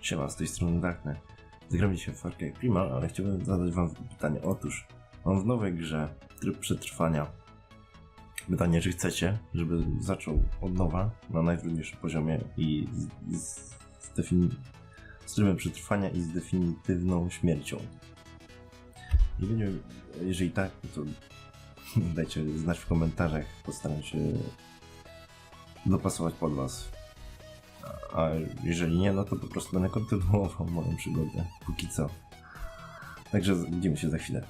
Siema, z tej strony Darkne. Zagramy dzisiaj w Far Cry Primal, ale chciałbym zadać wam pytanie. Otóż, mam w nowej grze tryb przetrwania. Pytanie, czy chcecie, żeby zaczął od nowa na najtrudniejszym poziomie i z, z, z, defini- z trybem przetrwania i z definitywną śmiercią. I będzie, jeżeli tak, to dajcie znać w komentarzach. Postaram się dopasować pod was. A jeżeli nie, no to po prostu będę kontynuował moją przygodę. Póki co. Także widzimy się za chwilę.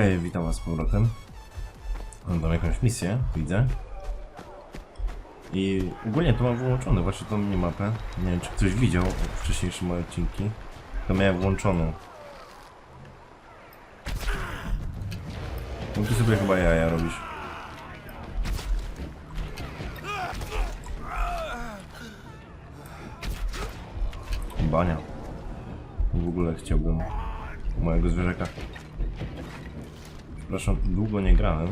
Okej, witam was z powrotem. Mam jakąś misję, widzę. I ogólnie to mam wyłączone, właśnie tą minimapę. Nie wiem, czy ktoś widział wcześniejsze moje odcinki. To miałem włączoną. No sobie chyba jaja robisz. Bania. W ogóle chciałbym mojego zwierzaka. Przepraszam, długo nie grałem.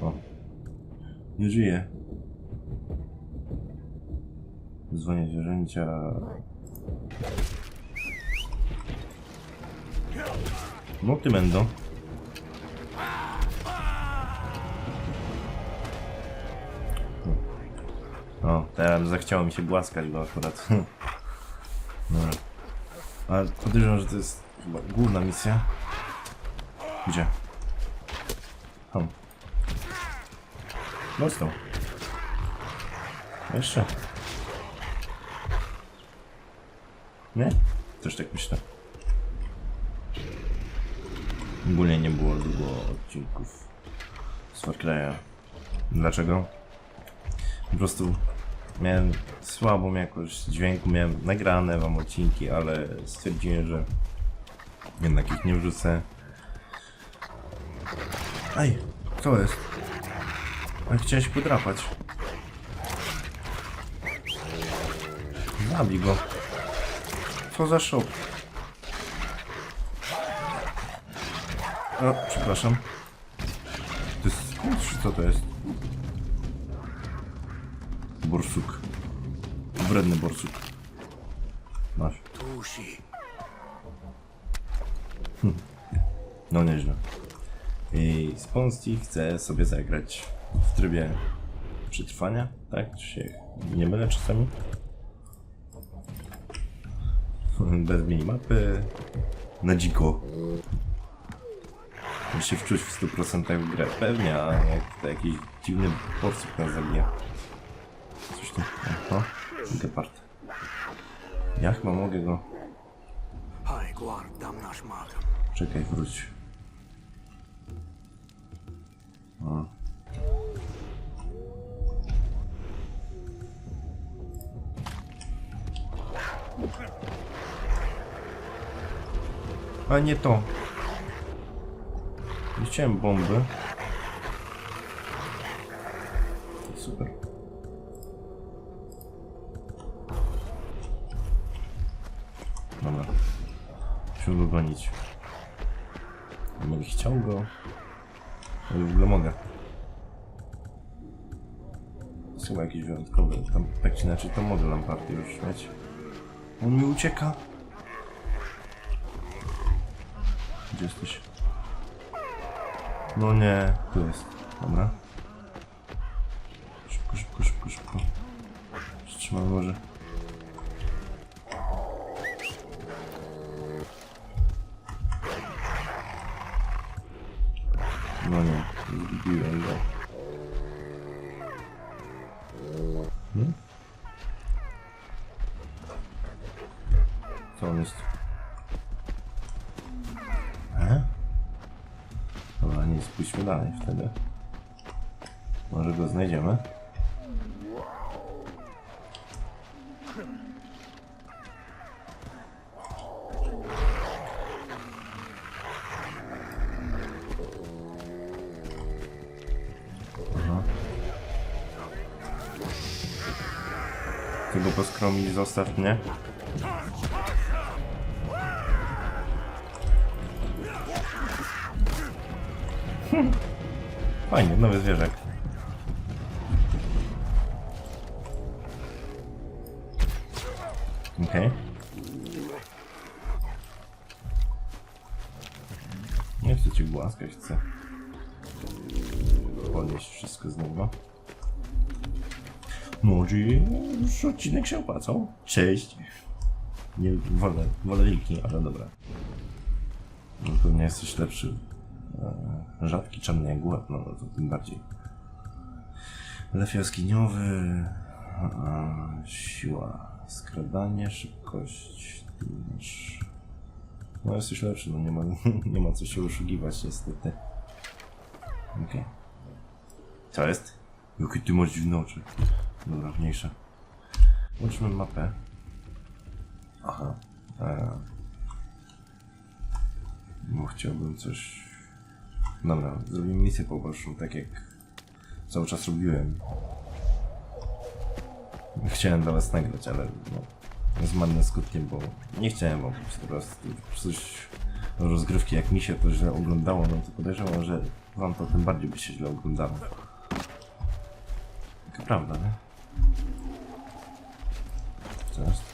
O. Nie żyje. Dzwonię zwierzęcia. No ty będą. O, teraz zachciało mi się głaskać go akurat. Dobra. Ale podejrzewam, że to jest chyba główna misja. Gdzie? Tam. Dostał. Jeszcze. Nie? Też tak myślę. Ogólnie nie było długo odcinków z Far Cry'a. Dlaczego? Po prostu miałem słabą jakość dźwięku, miałem nagrane wam odcinki, ale stwierdziłem, że jednak ich nie wrzucę. Ej, kto jest? A chciałem się podrapać. Zabij go. Co za szok. O, przepraszam. To jest co to jest? Borsuk. Wredny borsuk. Masz. Tusi. No nieźle. I Sponsti chce sobie zagrać w trybie przetrwania, tak? Czy się nie mylę czasami? Bez minimapy. Na dziko. Żeby się wczuć w 100% w grę. Pewnie, a jak to jakiś dziwny borsuk nas zabija. Coś tu. Oho. Gepard. Ja chyba mogę go... Czekaj, wróć. O. A nie to. Nie chciałem bomby. Super. Dobra. Musimy go gonić. Nie chciał go. Ale w ogóle mogę. Jest chyba jakiś wyjątkowy. Tam tak czy inaczej to mogę Lamparty już mieć. On mi ucieka. Gdzie jesteś? No nie, tu jest. Dobra. Szybko, szybko, szybko, szybko. Wstrzymamy może. No nie, zgubiłem go. Wtedy. Może go znajdziemy. Mhm. Tego poskromi zostaw mnie. Hmm. Fajnie, nowy zwierzak. Okej. Nie chcę cię głaskać, chcę podnieść wszystko z niego. No, czyli już odcinek się opłacał. Cześć. Nie wolę, wolę wilki, ale dobra. No, pewnie jesteś lepszy. E, rzadki czarny łeb, no to tym bardziej. Lew jaskiniowy. A, siła. Skradanie, szybkość. Masz- No jesteś lepszy, no nie ma, nie ma co się oszukiwać niestety. Okej. Co jest? Jakie ty masz dziwne oczy. Dobra, mapę. Aha. E... Bo chciałbym coś... Dobra, zrobimy misję poboczną, tak jak cały czas robiłem. Chciałem dla was nagrać, ale no, z marnym skutkiem, bo nie chciałem wam po prostu coś rozgrywki jak mi się to źle oglądało, no to podejrzewam, że wam to tym bardziej by się źle oglądało. Taka prawda, nie? Co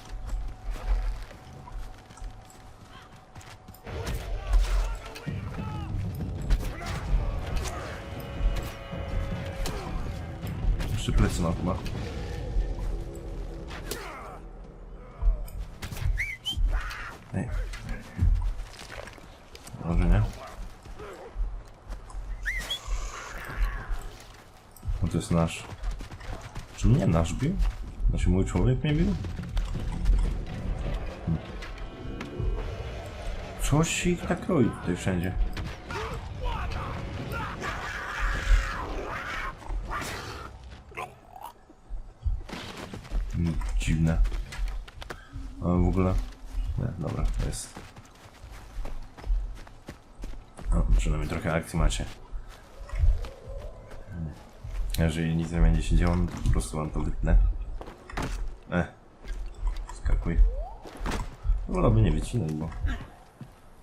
Jeszcze plecy ma chyba. Może nie? No to jest nasz. Czy mnie nasz bił? Znaczy mój człowiek mnie bił? Coś ich tak roi tutaj wszędzie. Dziwne. Ale w ogóle... Nie, dobra, to jest... O, przynajmniej trochę akcji macie. Jeżeli nic nie będzie się działo, no to po prostu wam to wytnę. E, skakuj. Wolałbym nie wycinać, bo...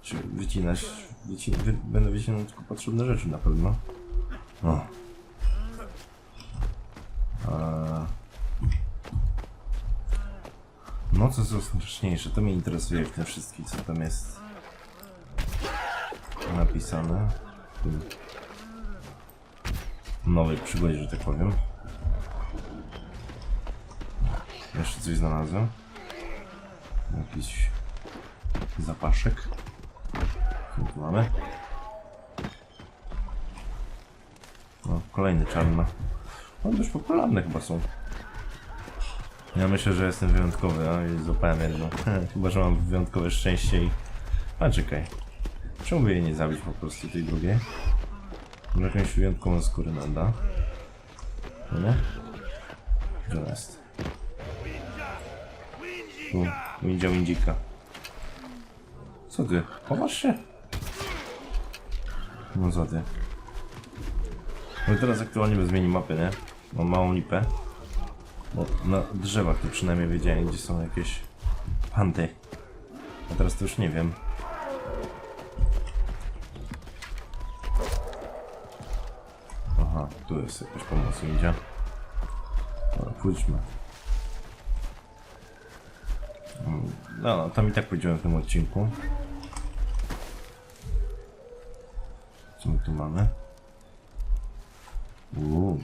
Czy wycinać... Wycin wy będę wycinał tylko potrzebne rzeczy na pewno. O. A... No co jest straszniejsze, to mnie interesuje w tym wszystkim, co tam jest napisane. W tym nowej przygodzie, że tak powiem. Jeszcze coś znalazłem. Jakiś zapaszek. Co tu mamy? No, kolejny czarno. No, dość popularne chyba są. Ja myślę, że jestem wyjątkowy, a i złapałem jedno. Chyba, że mam wyjątkowe szczęście i... A czekaj. Czemu by jej nie zabić po prostu tej drugiej? Może jakąś wyjątkową skórę nada. No nie? Gdzie ona jest? Tu, widział indzika. Co ty? Chowasz się? No co ty? No teraz aktualnie bez zmieni mapy, nie? Mam małą lipę. Bo na drzewach to przynajmniej wiedziałem, gdzie są jakieś panty. A teraz to już nie wiem. Aha, tu jest jakaś pomoc idzie. Dobra, pójdźmy. No, no, tam i tak pójdziemy w tym odcinku. Co my tu mamy? Uuu.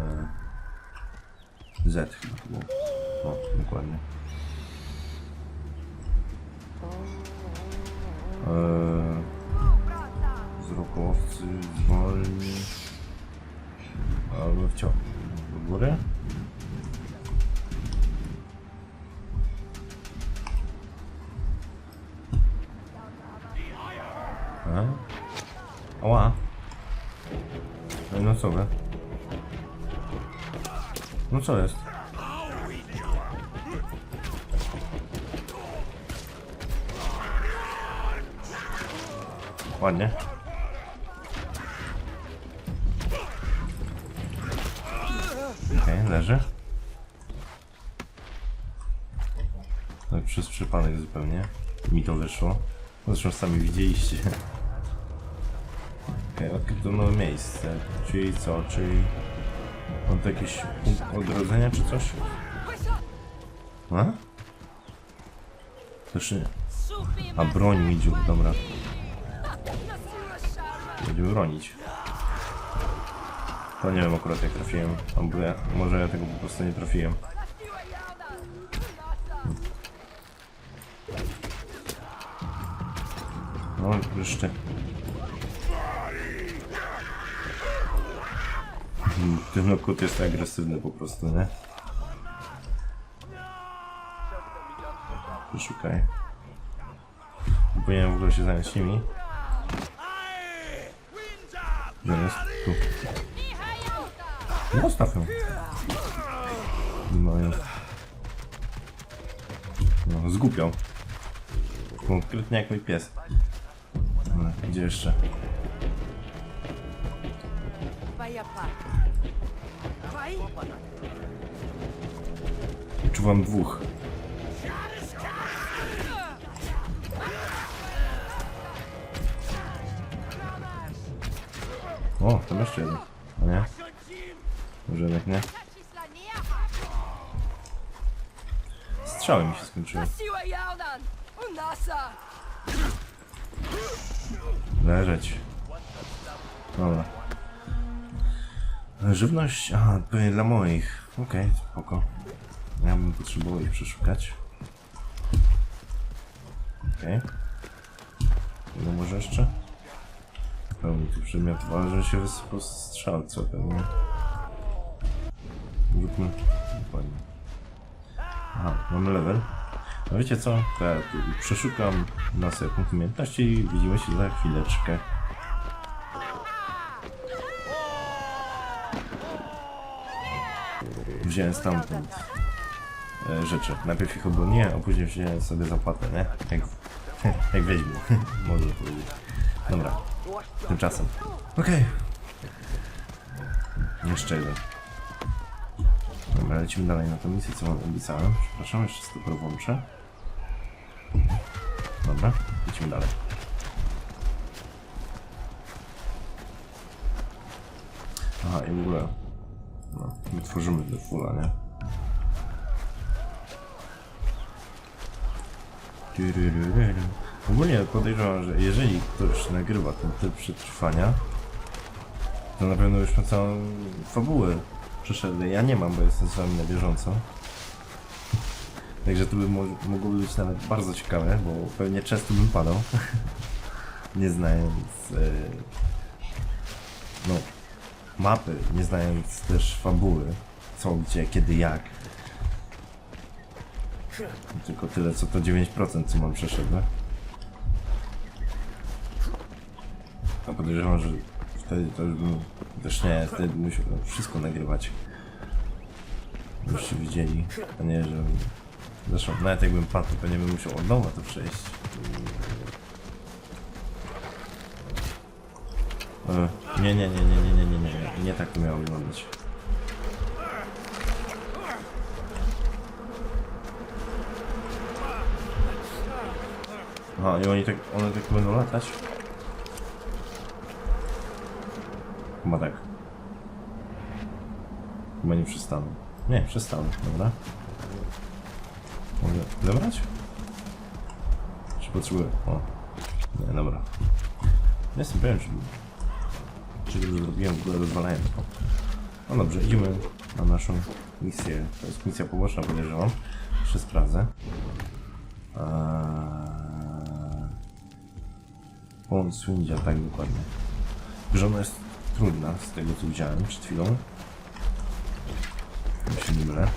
E, Z chyba to było. O, dokładnie. Eee, wzrokowcy zwolni. Albo wciąż. Do góry? A? Ała. No co wy? No co jest? Ładnie. Okej, okay, leży. No przez przypadek zupełnie. Mi to wyszło. Zresztą sami widzieliście. Okej, okay, odkryto nowe miejsce. Czyli co? Czyli... Mam tu jakiś punkt odrodzenia czy coś? A? Też nie. A broń midziu, dobra. Będziemy bronić. To nie wiem akurat jak trafiłem. Ja, może ja tego po prostu nie trafiłem. No, jeszcze. Ten lokut jest agresywny po prostu, nie? Wyszukaj. Powinienem w ogóle się zająć nimi. Gdzie jest? Tu. No, Zostaw ją. No. No, zgupiał. Konkretnie jak mój pies. No, gdzie jeszcze? Czuwam dwóch. O, tam jeszcze jeden. A nie? Może jednak nie? Strzały mi się skończyły. Leżeć. Dobra. Żywność? Aha, pewnie dla moich. Okej, spoko. Ja bym potrzebował ich przeszukać. Okej. Okay. może jeszcze? Pełni tu przedmiotów, ale że się wysypał strzał, co pewnie. Zróbmy dokładnie. Aha, mamy level. No wiecie co? Tu przeszukam na punkt umiejętności i widzimy się za chwileczkę. Wziąłem stamtąd e, rzeczy. Najpierw ich obroniłem, a później wziąłem sobie zapłatę, nie? Jak, jak wiedźmy, można powiedzieć. Dobra, tymczasem. Okej. Jeszcze jeden. Dobra, lecimy dalej na tę misję, co wam obiecałem. Przepraszam, jeszcze stopę włączę. Dobra, lecimy dalej. Aha, i w ogóle... My tworzymy te fulla, nie? Ogólnie podejrzewam, że jeżeli ktoś nagrywa ten typ przetrwania, to na pewno już ma całą fabułę przeszedł. Ja nie mam, bo jestem z wami na bieżąco. Także to by mo mogło być nawet bardzo ciekawe, bo pewnie często bym padał. nie znając e, no, mapy, nie znając też fabuły, co, gdzie, kiedy, jak. Tylko tyle, co to 9%, co mam przeszedłe. A podejrzewam, że wtedy to już bym... Też nie, wtedy bym musiał wszystko nagrywać. Byście widzieli, a nie, że... Zresztą nawet jakbym padł, to pewnie bym musiał od nowa to przejść. E, Nie, nie, nie, nie, nie, nie, nie, nie, nie, tak to miało wyglądać. Aha, i oni tak, one tak będą latać? Chyba tak. Chyba nie przestaną. Nie, przestały, dobra. Mogę zebrać? Czy potrzebuję? O. Nie, dobra. Nie jestem pewien, czy... Czy dobrze zrobiłem, w ogóle rozwalałem to. No dobrze, idziemy na naszą misję. To jest misja poboczna, podejrzewam. Jeszcze sprawdzę. Eee... Pon Swindzia, tak dokładnie. Że ona jest trudna, z tego co widziałem przed chwilą. Jak się nie mylę.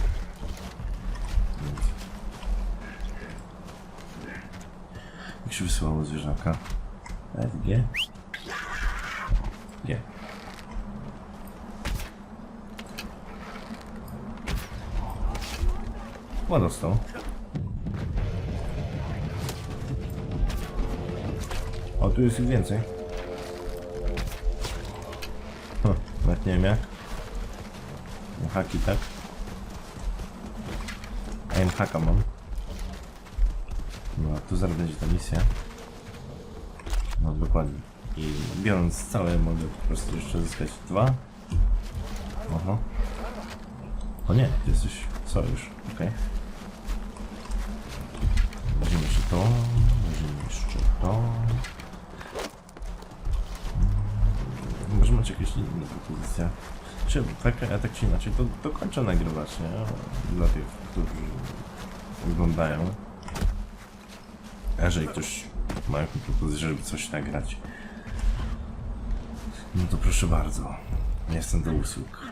Jak się wysyłało zwierzaka? F, G. O, dostał. O, tu jest ich więcej. Hm, nawet nie wiem jak. Haki, tak? A ja haka mam. No, tu zaraz będzie ta misja. No, dokładnie. I biorąc całe, mogę po prostu jeszcze zyskać dwa. Oho. O nie, ty jesteś sojusz, okej. Weźmiemy jeszcze to, weźmiemy jeszcze to. Mm, Może macie jakieś inne propozycje? Czy tak, a tak czy inaczej, to dokończę nagrywać, nie? Dla tych, którzy oglądają. A jeżeli ktoś ma jakąś propozycję, żeby coś nagrać, no to proszę bardzo. Jestem do usług.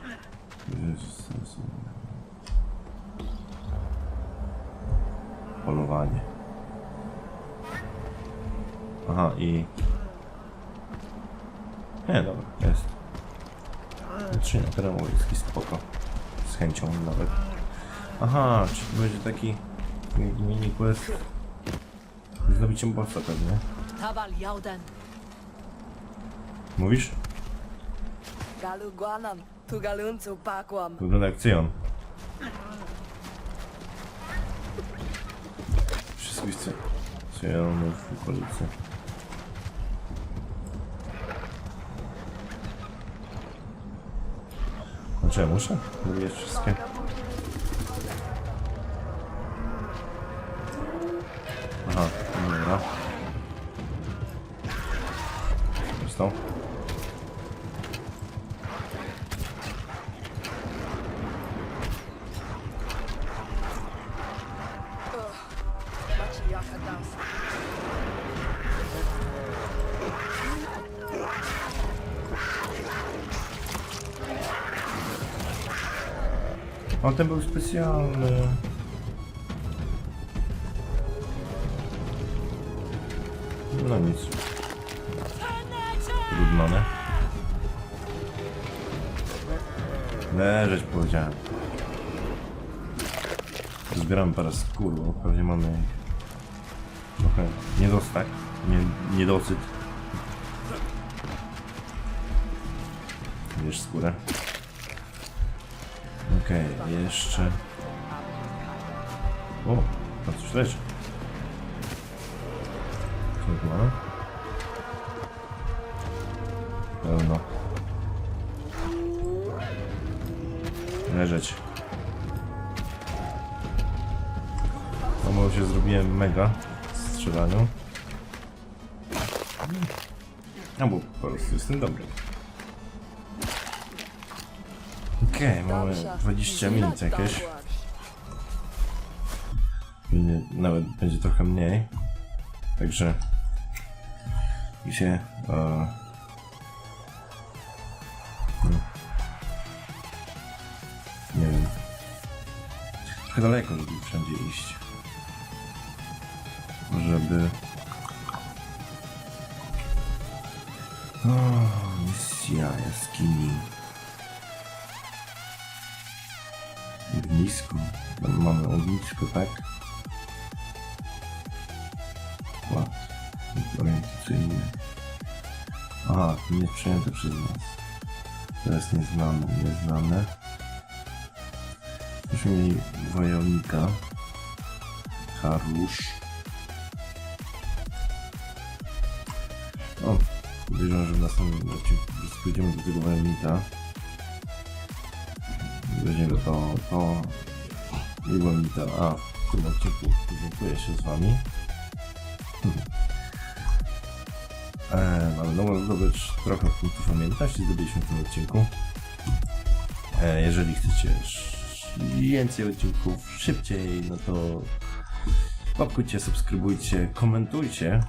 Polowanie. Aha, i... Nie, dobra, jest. Czy na teren łowiecki, spoko. Z chęcią nawet. Aha, czy to będzie taki mini quest z zabiciem bossa pewnie. Mówisz? Galu Guanam. Tu galuncu pakłam. Wygląda jak cyjon. Wszystko jest cy- cyjonów w okolicy. Znaczy ja muszę zrobić wszystkie? Specjalny. No nic. Trudno, nie? Leżeć powiedziałem. Zbieramy parę skór, bo pewnie mamy trochę niedostak, nie, niedosyt. Wiesz skórę. Okej, jeszcze. O, tam coś leży. Co mamy? Pełno. Leżeć. No bo się zrobiłem mega w strzelaniu. No bo po prostu jestem dobry. Okej, mamy 20 minut jakieś. Pewnie nawet będzie trochę mniej. Także się hmm. nie wiem trochę daleko żeby wszędzie iść żeby o, misja jaskini ognisko Tam mamy ognisko tak Skład orientacyjny. Aha, to nie przyjęte przez nas. To jest nieznane, nieznane. Myśmy mieli wojownika. Harusz. O, podejrzewam, że w następnym odcinku po pójdziemy do tego wojownika. Weźmiemy to, to i wojownika. A, w tym odcinku dziękuję się z wami. E, mamy nową zdobycz, trochę punktów umiejętności zdobyliśmy w tym odcinku. E, jeżeli chcecie więcej odcinków szybciej, no to łapkujcie, subskrybujcie, komentujcie.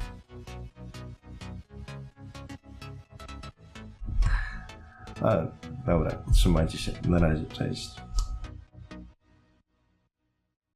A, dobra, trzymajcie się. Na razie, cześć.